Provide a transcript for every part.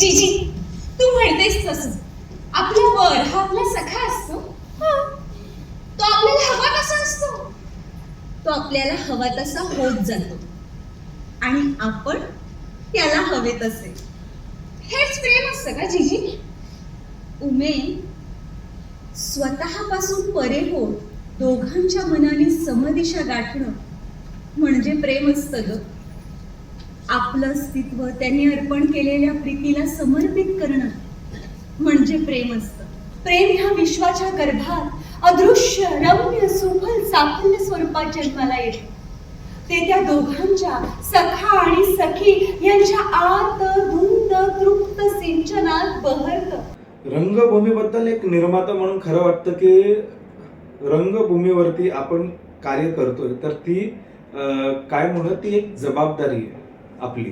जी तू म्हणतेस तसं. आपला वर हा आपला सखा असतो? तो आपल्याला हवा कसा असतो? तो आपल्याला हवा तसा होत जातो. आणि आपण त्याला हवे तसे हेच प्रेम असतं का जीजी? उमे स्वतःपासून परे होत दोघांच्या मनाने समदिशा गाठणं म्हणजे प्रेम असतं ग. आपलं अस्तित्व त्यांनी अर्पण केलेल्या प्रीतीला समर्पित करणं म्हणजे प्रेम असतं. प्रेम ह्या विश्वाच्या गर्भात अदृश्य रम्य सुफल साफल्य स्वरूपात जन्माला येते. ते त्या दोघांच्या सखा आणि सखी यांच्या आत धुंद तृप्त सिंचनात बहरतं. रंगभूमीबद्दल एक निर्माता म्हणून खरं वाटतं की रंगभूमीवरती आपण कार्य करतोय. तर ती अं, काय म्हणू ती एक जबाबदारी आहे. आपली.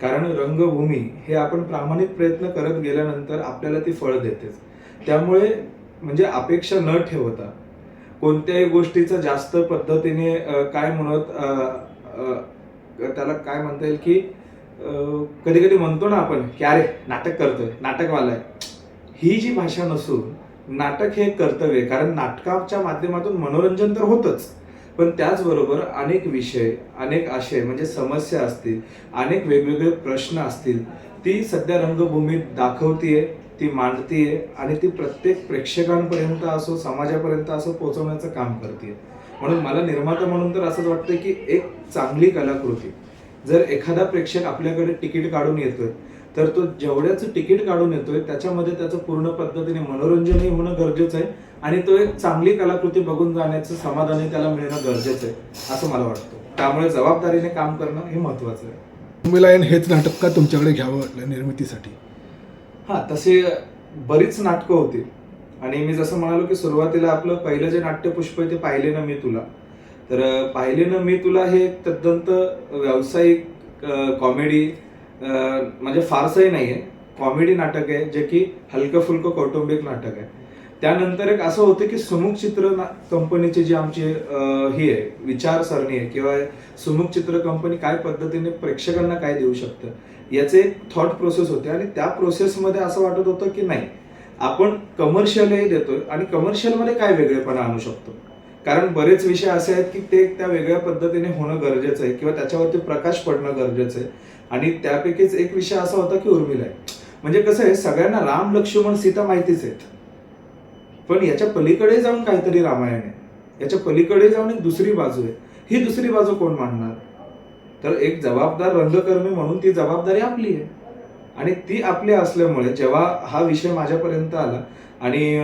कारण रंगभूमी हे आपण प्रामाणिक प्रयत्न करत गेल्यानंतर आपल्याला ती फळ देतेच. त्यामुळे म्हणजे अपेक्षा न ठेवता कोणत्याही गोष्टीचं जास्त पद्धतीने काय म्हणत त्याला काय म्हणता येईल की कधी कधी म्हणतो ना आपण की अरे नाटक करतोय नाटकवाला आहे. ही जी भाषा नसून नाटक हे कर्तव्य कारण नाटकाच्या माध्यमातून मनोरंजन तर होतच. पण त्याचबरोबर अनेक विषय अनेक आशय म्हणजे समस्या असतील अनेक वेगवेगळे प्रश्न असतील ती सध्या रंगभूमीत दाखवतीये ती मांडतीये आणि ती प्रत्येक प्रेक्षकांपर्यंत असो समाजापर्यंत असो पोहोचवण्याचं काम करते म्हणून मला निर्माता म्हणून तर असंच वाटतं की एक चांगली कलाकृती. जर एखादा प्रेक्षक आपल्याकडे तिकीट काढून येतोय तर तो जेवढ्याचं तिकीट काढून येतोय त्याच्यामध्ये त्याचं पूर्ण पद्धतीने मनोरंजनही होणं गरजेचं आहे. आणि तो एक चांगली कलाकृती बघून जाण्याचं समाधानही त्याला मिळणं गरजेचं आहे असं मला वाटतं. त्यामुळे जबाबदारीने काम करणं हे महत्वाचं आहे. मुंबईला हेच नाटक का तुमच्याकडे घ्यावं वाटलं निर्मितीसाठी? हा तसे बरीच नाटकं होती आणि मी जसं म्हणालो की सुरुवातीला आपलं पहिलं जे नाट्यपुष्प आहे ते पाहिले ना मी तुला. तर पाहिले ना मी तुला हे एक तद्दंत व्यावसायिक कॉमेडी म्हणजे फारसंही नाही आहे कॉमेडी नाटक आहे जे की हलकं फुलकं कौटुंबिक नाटक आहे. त्यानंतर एक असं होतं की सुमुख चित्र कंपनीचे जे आमचे हे आहे विचारसरणी आहे किंवा सुमुख चित्र कंपनी काय पद्धतीने प्रेक्षकांना काय देऊ शकतं याचे एक थॉट प्रोसेस होते. आणि त्या प्रोसेसमध्ये असं वाटत होतं की नाही आपण कमर्शियलही देतोय आणि कमर्शियलमध्ये काय वेगळेपणा आणू शकतो? कारण बरेच विषय असे आहेत की ते त्या वेगळ्या पद्धतीने होणं गरजेचं आहे किंवा त्याच्यावरती प्रकाश पडणं गरजेचं आहे. आणि त्यापैकीच एक विषय असा होता की उर्मिला आहे. म्हणजे कसं आहे सगळ्यांना राम लक्ष्मण सीता माहितीच आहेत. पण याच्या पलीकडे जाऊन काहीतरी रामायण आहे. याच्या पलीकडे जाऊन एक दुसरी बाजू आहे. ही दुसरी बाजू कोण मांडणार? तर एक जबाबदार रंगकर्मी म्हणून ती जबाबदारी आपली आहे. आणि ती आपली असल्यामुळे जेव्हा हा विषय माझ्यापर्यंत आला आणि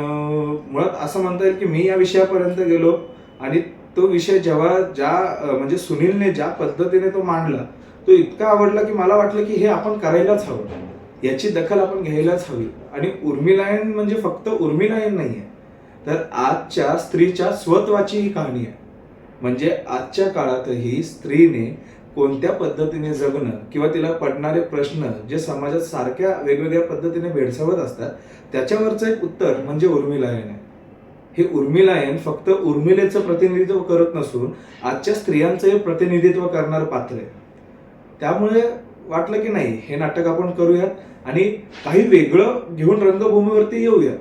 मुळात असं म्हणता येईल की मी या विषयापर्यंत गेलो आणि तो विषय जेव्हा ज्या म्हणजे सुनीलने ज्या पद्धतीने तो मांडला तो इतका आवडला की मला वाटलं की हे आपण करायलाच हवं. याची दखल आपण घ्यायलाच हवी. आणि उर्मिलायन म्हणजे फक्त उर्मिलायन नाही आहे तर आजच्या स्त्रीच्या स्वत्वाची ही कहाणी आहे. म्हणजे आजच्या काळातही स्त्रीने कोणत्या पद्धतीने जगणं किंवा तिला पडणारे प्रश्न जे समाजात सारख्या वेगवेगळ्या पद्धतीने भेडसावत असतात त्याच्यावरचं एक उत्तर म्हणजे उर्मिलायन आहे. हे उर्मिलायन फक्त उर्मिलेचं प्रतिनिधित्व करत नसून आजच्या स्त्रियांचंही प्रतिनिधित्व करणारं पात्र आहे. त्यामुळे वाटलं की नाही हे नाटक आपण करूयात आणि काही वेगळं घेऊन रंगभूमीवरती येऊयात.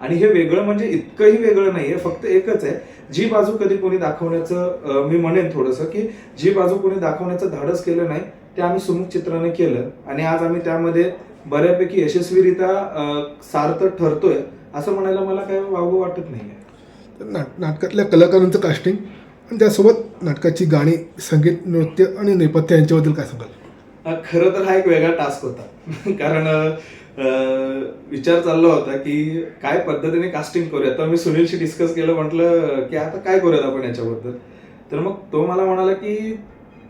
आणि हे वेगळं म्हणजे इतकंही वेगळं नाहीये फक्त एकच आहे. जी बाजू कधी कोणी दाखवण्याचं मी म्हणेन थोडंसं की जी बाजू कोणी दाखवण्याचं धाडस केलं नाही ते आम्ही सुमुख चित्राने केलं. आणि आज आम्ही त्यामध्ये बऱ्यापैकी यशस्वीरित्या सार्थ ठरतोय असं म्हणायला मला काय वावगं वाटत नाहीये. तर नाट नाटकातल्या कलाकारांचं कास्टिंग आणि त्यासोबत नाटकाची गाणी संगीत नृत्य आणि नेपथ्य यांच्याबद्दल काय सांगाल? खरं तर हा एक वेगळा टास्क होता. कारण विचार चालला होता की काय पद्धतीने कास्टिंग करूया? तर मी सुनीलशी डिस्कस केलं म्हटलं की आता काय करूयात आपण याच्याबद्दल? तर मग तो मला म्हणाला की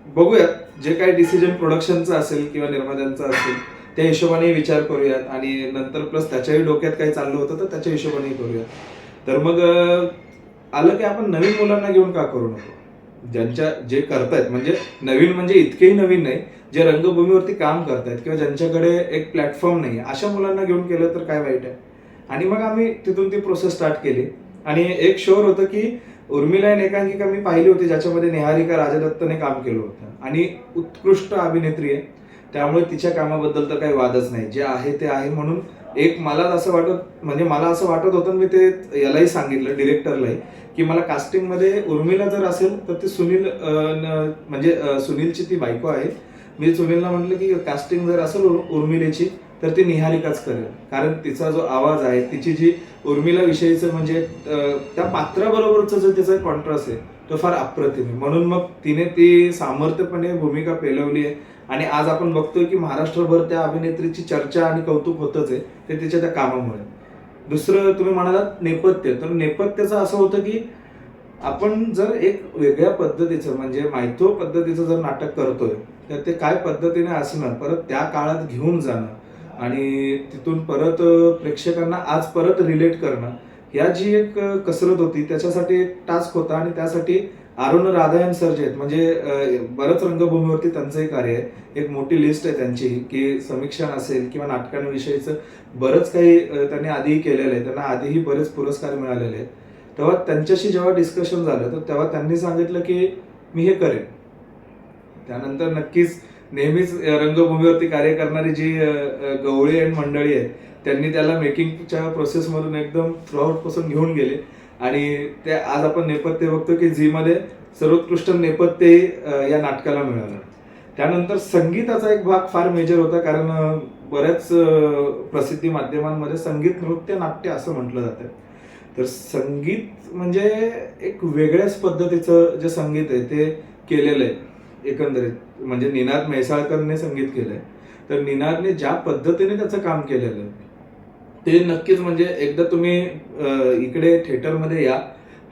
बघूयात जे काही डिसिजन प्रोडक्शनचं असेल किंवा निर्मात्यांचं असेल त्या हिशोबाने विचार करूयात आणि नंतर प्लस त्याच्याही डोक्यात काही चाललं होतं तर त्याच्या हिशोबानेही करूयात. तर मग आलं की आपण नवीन मुलांना घेऊन का करू नको? ज्यांच्या जे करतायत म्हणजे नवीन म्हणजे इतकेही नवीन नाही जे रंगभूमीवरती काम करतायत किंवा ज्यांच्याकडे एक प्लॅटफॉर्म नाही अशा मुलांना घेऊन केलं तर काय वाईट आहे? आणि मग आम्ही तिथून ती प्रोसेस स्टार्ट केली. आणि एक शोर होतं की उर्मिला एक एकांकिका मी पाहिली होती ज्याच्यामध्ये नेहारिका राजदत्तने काम केलं होतं. आणि उत्कृष्ट अभिनेत्री आहे. त्यामुळे तिच्या कामाबद्दल तर काही वादच नाही. जे आहे ते आहे म्हणून एक मला असं वाटत म्हणजे मला असं वाटत होतं मी ते यालाही सांगितलं डिरेक्टरलाही की मला कास्टिंगमध्ये उर्मिला जर असेल तर ते सुनील म्हणजे सुनीलची ती बायको आहे. मी सुनीलला म्हटलं की कास्टिंग जर असेल उर्मिलेची तर ती निहारिकाच करेल. कारण तिचा जो आवाज आहे तिची जी उर्मिला विषयीचं म्हणजे त्या पात्राबरोबरचं जो तिचा कॉन्ट्रास्ट आहे तो फार अप्रतिम आहे. म्हणून मग तिने ती सामर्थ्यपणे भूमिका पेलवली आहे. आणि आज आपण बघतोय की महाराष्ट्रभर त्या अभिनेत्रीची चर्चा आणि कौतुक होतच आहे. ते तिच्या त्या कामामुळे. दुसरं तुम्ही म्हणालात नेपथ्य. तर नेपथ्याचं असं होतं की आपण जर एक वेगळ्या पद्धतीचं म्हणजे मायथो पद्धतीचं जर नाटक करतोय तर ते काय पद्धतीने असणं परत त्या काळात घेऊन जाणं आणि तिथून परत प्रेक्षकांना आज परत रिलेट करणं. या जी एक कसरत होती त्याच्यासाठी एक टास्क होता आणि त्यासाठी अरुण राधायन सर जे आहेत म्हणजे बरंच रंगभूमीवरती त्यांचंही कार्य आहे. एक मोठी लिस्ट आहे त्यांची की समीक्षण असेल किंवा नाटकांविषयीचं बरंच काही त्यांनी आधीही केलेलं आहे. त्यांना आधीही बरेच पुरस्कार मिळालेले आहेत. तेव्हा त्यांच्याशी जेव्हा डिस्कशन झालं तर तेव्हा त्यांनी सांगितलं की मी हे करेन. त्यानंतर नक्कीच नेहमीच रंगभूमीवरती कार्य करणारी जी गवळी अँड मंडळी आहे त्यांनी त्याला मेकिंगच्या प्रोसेसमधून एकदम थ्रूआउटपासून घेऊन गेले. आणि ते आज आपण नेपथ्य बघतो की झीमध्ये सर्वोत्कृष्ट नेपथ्य या नाटकाला मिळालं. त्यानंतर संगीताचा एक भाग फार मेजर होता कारण बऱ्याच प्रसिद्धी माध्यमांमध्ये संगीत नृत्य नाट्य असं म्हटलं जातं. तर संगीत म्हणजे एक वेगळ्याच पद्धतीचं जे संगीत आहे ते केलेलं आहे. एकंदरीत म्हणजे निनाद म्हैसाळकरने संगीत केलंय. तर निनादने ज्या पद्धतीने त्याचं काम केलेलं आहे ते नक्कीच म्हणजे एकदा तुम्ही इकडे थिएटरमध्ये या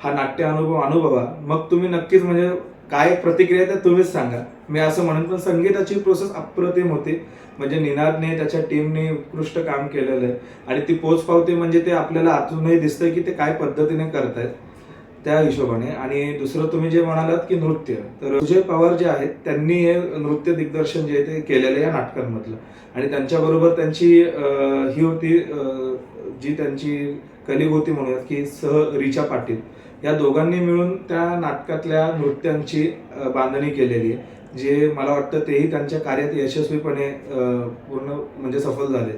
हा नाट्य अनुभव अनुभवा. मग तुम्ही नक्कीच म्हणजे काय प्रतिक्रिया त्या तुम्हीच सांगा. मी असं म्हणेन पण संगीताची प्रोसेस अप्रतिम होती. म्हणजे निनादने त्याच्या टीमने उत्कृष्ट काम केलेलं आहे. आणि ती पोचपावती म्हणजे ते आपल्याला आतूनही दिसतंय की ते काय पद्धतीने करतायत. त्या हिशोबाने. आणि दुसरं तुम्ही जे म्हणालात की नृत्य तर विजय पवार जे आहेत त्यांनी हे नृत्य दिग्दर्शन जे आहे ते केलेलं या नाटकांमधलं. आणि त्यांच्याबरोबर त्यांची ही होती जी त्यांची कलिग होती म्हणूयात की सह रिचा पाटील. या दोघांनी मिळून त्या नाटकातल्या नृत्यांची बांधणी केलेली आहे जे मला वाटतं तेही त्यांच्या कार्यात यशस्वीपणे पूर्ण म्हणजे सफल झाले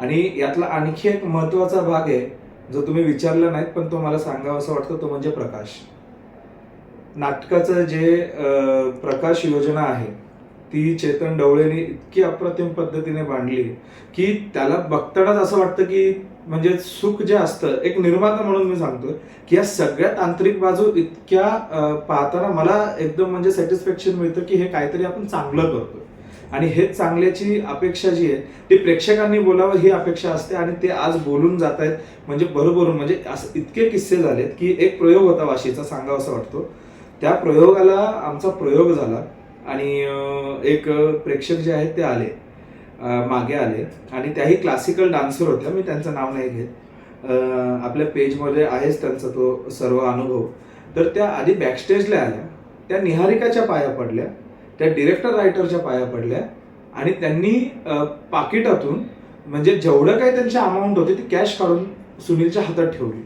आणि यातला आणखी एक महत्त्वाचा भाग आहे जो तुम्ही विचारला नाहीत पण तो मला सांगावा असं वाटतं तो म्हणजे प्रकाश. नाटकाचं जे प्रकाश योजना आहे ती चेतन डवळेने इतकी अप्रतिम पद्धतीने बांधली की त्याला बघतानाच असं वाटतं की म्हणजे सुख जे असतं एक निर्माता म्हणून मी सांगतो की या सगळ्या तांत्रिक बाजू इतक्या पाहताना मला एकदम म्हणजे सॅटिस्फॅक्शन मिळतं की हे काहीतरी आपण चांगलं करतो आणि हे चांगल्याची अपेक्षा जी आहे ती प्रेक्षकांनी बोलावं ही अपेक्षा असते आणि ते आज बोलून जात आहेत म्हणजे बरोबर म्हणजे असं इतके किस्से झालेत की एक प्रयोग होता वाशीचा सांगावा असं वाटतो. त्या प्रयोगाला आमचा प्रयोग झाला आणि एक प्रेक्षक जे आहेत ते आले मागे आले आणि त्याही क्लासिकल डान्सर होत्या. मी त्यांचं नाव नाही घेत. आपल्या पेजमध्ये आहेच त्यांचा तो सर्व अनुभव. तर त्या आधी बॅकस्टेजला आल्या. त्या निहारिकाच्या पाया पडल्या. त्या डिरेक्टर रायटरच्या पाया पडल्या आणि त्यांनी पाकिटातून म्हणजे जेवढं काही त्यांची अमाऊंट होती ती कॅश काढून सुनीलच्या हातात ठेवली.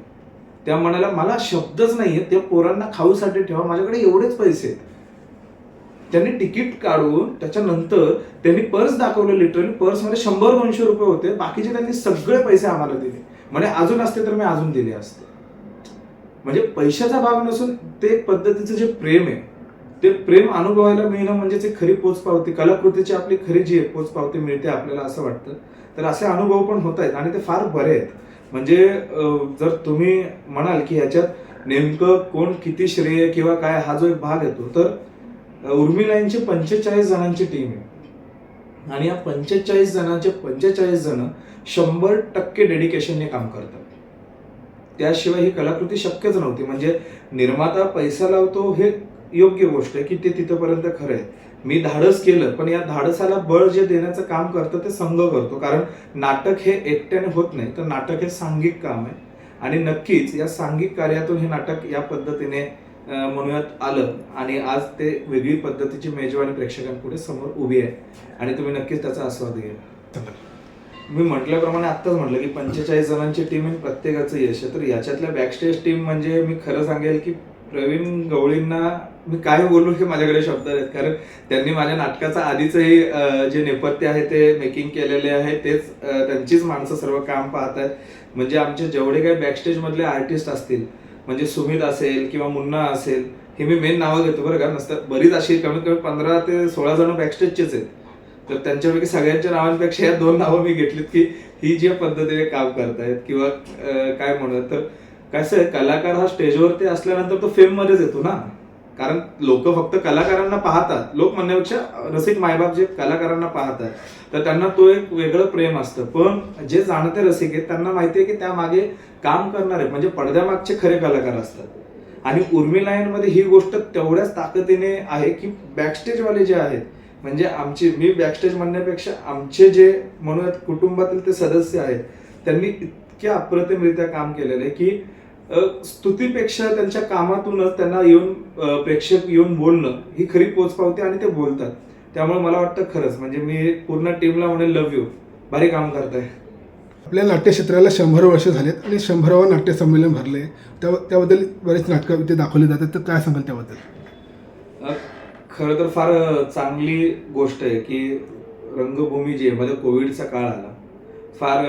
त्या म्हणाल्या मला शब्दच नाहीये त्या पोरांना खाऊसाठी ठेवा माझ्याकडे एवढेच पैसे आहेत. त्यांनी तिकीट काढून त्याच्यानंतर त्यांनी पर्स दाखवलं लिटरली पर्समध्ये शंभर दोनशे रुपये होते बाकीचे त्यांनी सगळे पैसे आम्हाला दिले. म्हणजे अजून असते तर मी अजून दिले असते. म्हणजे पैशाचा भाग नसून ते एक पद्धतीचं जे प्रेम आहे ते प्रेम अनुभवायला मिळणं म्हणजे ते खरी पोचपावती कलाकृतीची आपली खरी जी आहे पोचपावती मिळते आपल्याला असं वाटतं. तर असे अनुभव पण होत आहेत आणि ते फार बरे आहेत. म्हणजे जर तुम्ही म्हणाल की ह्याच्यात नेमकं कोण किती श्रेय किंवा काय हा जो एक भाग येतो तर अं, पंचेचाळीस जणांची टीम आहे. आणि या पंचेचाळीस जणांचे पंचेचाळीस जण शंभर टक्के डेडिकेशनने काम करतात. त्याशिवाय ही कलाकृती शक्यच नव्हती. म्हणजे निर्माता पैसा लावतो हे योग्य गोष्ट आहे की ते तिथपर्यंत खरं आहे. मी धाडस केलं पण या धाडसाला बळ जे देण्याचं काम करतं ते संघ करतो. कारण नाटक हे एकट्याने होत नाही तर नाटक हे सांघिक काम आहे. आणि नक्कीच या सांघिक कार्यातून हे नाटक या पद्धतीने म्हणूयात आलं. आणि आज ते वेगळी पद्धतीची मेजवानी प्रेक्षकांपुढे समोर उभी आहे. आणि तुम्ही नक्कीच त्याचा आस्वाद घ्या. मी म्हटल्याप्रमाणे आत्ताच म्हटलं की पंचेचाळीस जणांची टीम आहे प्रत्येकाचं यश आहे. तर याच्यातल्या बॅकस्टेज टीम म्हणजे मी खरं सांगेल की प्रवीण गवळींना मी काय बोलू हे माझ्याकडे शब्द आहेत कारण त्यांनी माझ्या नाटकाचं आधीचंही जे नेपथ्य आहे ते मेकिंग केलेले आहे तेच त्यांचीच माणसं सर्व काम पाहत आहेत म्हणजे आमचे जेवढे काही बॅकस्टेज मधले आर्टिस्ट असतील म्हणजे सुमित असेल किंवा मुन्ना असेल हे मी मेन नावं घेतो बरं का. नसतं बरीच अशी कमीत कमी पंधरा ते सोळा जण बॅकस्टेजचेच आहेत. तर त्यांच्यापैकी सगळ्यांच्या नावांपेक्षा या दोन नावं मी घेतलीत की ही ज्या पद्धतीने काम करतायत किंवा काय म्हणत तर कसं आहे कलाकार हा स्टेजवरती असल्यानंतर तो फेम मध्येच येतो ना? कारण लोक फक्त कलाकारांना पाहतात. लोक म्हणण्यापेक्षा रसिक मायबाप जे कलाकारांना पाहतात तर त्यांना तो एक वेगळं प्रेम असतं. पण जे जाणते रसिक आहेत त्यांना माहिती आहे की त्यामागे काम करणारे म्हणजे पडद्यामागचे खरे कलाकार असतात. आणि उर्मी मध्ये ही गोष्ट तेवढ्याच ताकदीने आहे की बॅकस्टेज वाले जे आहेत म्हणजे आमची मी बॅकस्टेज म्हणण्यापेक्षा आमचे जे म्हणूयात कुटुंबातील ते सदस्य आहेत त्यांनी इतक्या अप्रतिमरित्या काम केलेलं आहे की स्तुतीपेक्षा त्यांच्या कामातूनच त्यांना येऊन प्रेक्षक येऊन बोलणं ही खरी पोचपावती आणि ते बोलतात. त्यामुळे मला वाटतं खरंच म्हणजे मी पूर्ण टीमला म्हणेल लव्ह यू भारी काम करताय. आपल्या नाट्यक्षेत्राला शंभर वर्ष झालेत आणि शंभरावं नाट्य संमेलन भरले त्या त्याबद्दल बरेच नाटकं इथे दाखवली जातात. तर काय सांगाल त्याबद्दल? खरं तर फार चांगली गोष्ट आहे की रंगभूमी जी आहे मध्ये कोविडचा काळ आला. फार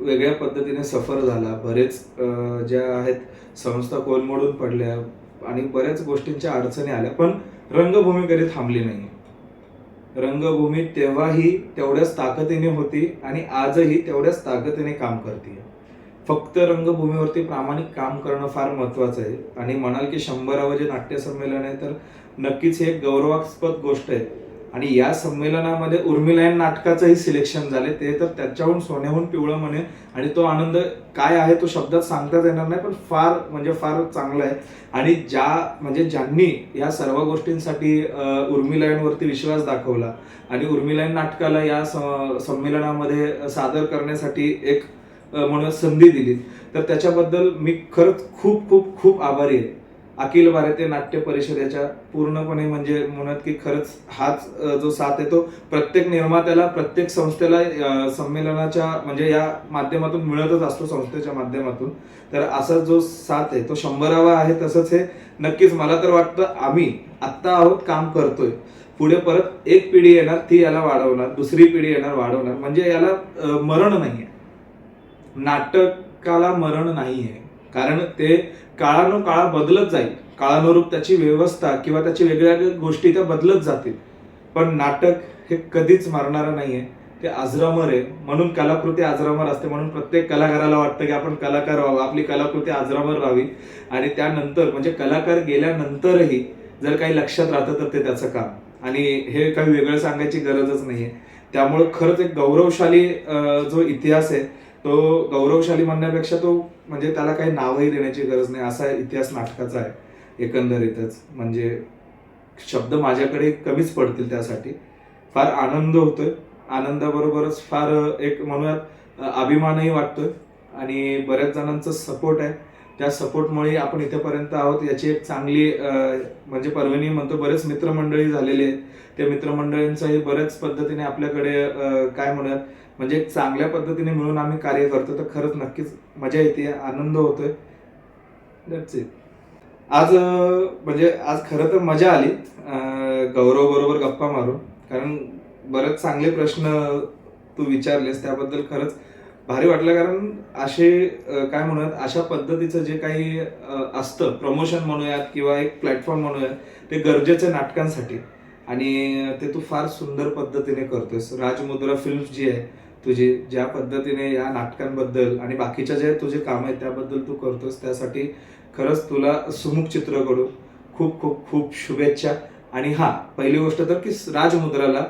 वेगळ्या पद्धतीने सफर झाला. बरेच ज्या आहेत संस्था कोलमोडून पडल्या आणि बऱ्याच गोष्टींच्या अडचणी आल्या पण रंगभूमी कधी थांबली नाही रंगभूमी तेव्हाही तेवढ्याच ताकदीने होती आणि आजही तेवढ्याच ताकदीने काम करते फक्त रंगभूमीवरती प्रामाणिक काम करणं फार महत्वाचं आहे. आणि म्हणाल की शंभरावं जे नाट्यसंमेलन आहे तर नक्कीच हे एक गौरवास्पद गोष्ट आहे. आणि या संमेलनामध्ये उर्मिलायन नाटकाचंही सिलेक्शन झाले ते तर त्याच्याहून सोन्याहून पिवळं म्हणे. आणि तो आनंद काय आहे तो शब्दात सांगताच येणार नाही पण फार म्हणजे फार चांगला आहे. आणि ज्या म्हणजे ज्यांनी या सर्व गोष्टींसाठी उर्मिलायनवरती विश्वास दाखवला आणि उर्मिलायन नाटकाला या स- संमेलनामध्ये सादर करण्यासाठी एक म्हणून संधी दिली तर त्याच्याबद्दल मी खरंच खूप खूप खूप आभारी आहे. अखिल भारतीय नाट्य परिषदेच्या पूर्णपणे म्हणजे म्हणत की खरंच हाच जो साथ आहे तो प्रत्येक निर्मात्याला प्रत्येक संस्थेला संमेलनाच्या म्हणजे या माध्यमातून मिळतच असतो संस्थेच्या माध्यमातून. तर असा जो साथ आहे तो शंभरावा आहे तसंच हे नक्कीच मला तर वाटतं आम्ही आत्ता आहोत काम करतोय. पुढे परत एक पिढी येणार ती याला वाढवणार दुसरी पिढी येणार वाढवणार. म्हणजे याला मरण मरण नाहीये. नाटकाला मरण नाहीये. कारण ते काळानुकाळ बदलत जाईल. काळानुरूप त्याची व्यवस्था किंवा त्याची वेगळ्या गोष्टी त्या बदलत जातील. पण नाटक हे कधीच मरणारं नाहीये. ते अजरामर आहे. म्हणून कलाकृती अजरामर असते. म्हणून प्रत्येक कलाकाराला वाटतं की आपण कलाकार व्हावं. आपली कलाकृती अजरामर राहावी आणि त्यानंतर म्हणजे कलाकार गेल्यानंतरही जर काही लक्षात राहतं तर ते त्याचं काम. आणि हे काही वेगळं सांगायची गरजच नाहीये. त्यामुळे खरंच एक गौरवशाली जो इतिहास आहे तो गौरवशाली म्हणण्यापेक्षा तो म्हणजे त्याला काही नावही देण्याची गरज नाही असा इतिहास नाटकाचा आहे एकंदरीतच. म्हणजे शब्द माझ्याकडे कमीच पडतील त्यासाठी. फार आनंद होतोय. आनंदाबरोबरच फार एक म्हणूयात अभिमानही वाटतोय. आणि बऱ्याच जणांचा सपोर्ट आहे. त्या सपोर्टमुळे आपण इथेपर्यंत आहोत. याची एक चांगली म्हणजे परभणी म्हणतो बरेच मित्रमंडळी झालेले आहेत. त्या मित्रमंडळींचाही बऱ्याच पद्धतीने आपल्याकडे काय म्हणूयात म्हणजे चांगल्या पद्धतीने मिळून आम्ही कार्य करतो तर खरंच नक्कीच मजा येते आनंद होतोय. That's आज म्हणजे आज खरं तर मजा आली. गौरव बरोबर गप्पा मारून. कारण बरेच चांगले प्रश्न तू विचारलेस त्याबद्दल खरंच भारी वाटलं. कारण असे काय म्हणूयात अशा पद्धतीचं जे काही असतं प्रमोशन म्हणूयात किंवा एक प्लॅटफॉर्म म्हणूयात ते गरजेचं नाटकांसाठी. आणि ते तू फार सुंदर पद्धतीने करतोयस. राजमुद्रा फिल्म्स जी आहे तुझी ज्या पद्धतीने या नाटकांबद्दल आणि बाकीच्या जे तुझे काम आहेत त्याबद्दल तू करतोस त्यासाठी खरंच तुला सुमुख चित्रकडून खूप खूप खूप शुभेच्छा. आणि हा पहिली गोष्ट तर की राजमुद्राला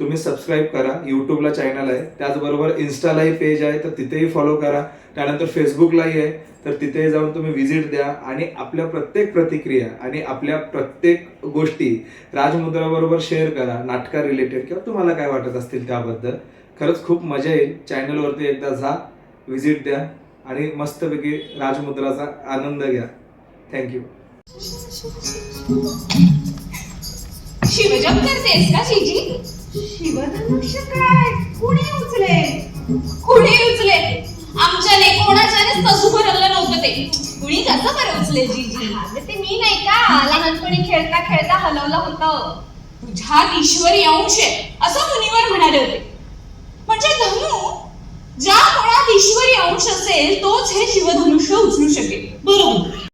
तुम्ही सबस्क्राईब करा. युट्यूबला चॅनल आहे. त्याचबरोबर इन्स्टालाही पेज आहे तर तिथेही फॉलो करा. त्यानंतर फेसबुकलाही आहे तर तिथे जाऊन तुम्ही व्हिजिट द्या आणि आपल्या प्रत्येक प्रतिक्रिया आणि आपल्या प्रत्येक गोष्टी राजमुद्राबरोबर शेअर करा नाटका रिलेटेड किंवा तुम्हाला काय वाटत असतील त्याबद्दल. खरंच खूप मजा येईल. चॅनलवरती एकदा जा व्हिजिट द्या आणि मस्तपैकी राजमुद्राचा आनंद घ्या. थँक्यू शिवजप करतेस का शिजी शिवधनुष्य काय? कुणी उचले कुणी उचले आमच्याने कोणाच्यानेच तसं भरवलं नव्हतं ते. कुणी कसं बरं उचले जीजी ते मी नाही का? लहानपणी खेळता खेळता हलवलं होतं. तुझ्यात ईश्वरी अंश आहे असं मुनिवर म्हणाले होते. म्हणजे धनु ज्या कोणात ईश्वरी अंश असेल तोच हे शिवधनुष्य उचलू शकेल. बरोबर.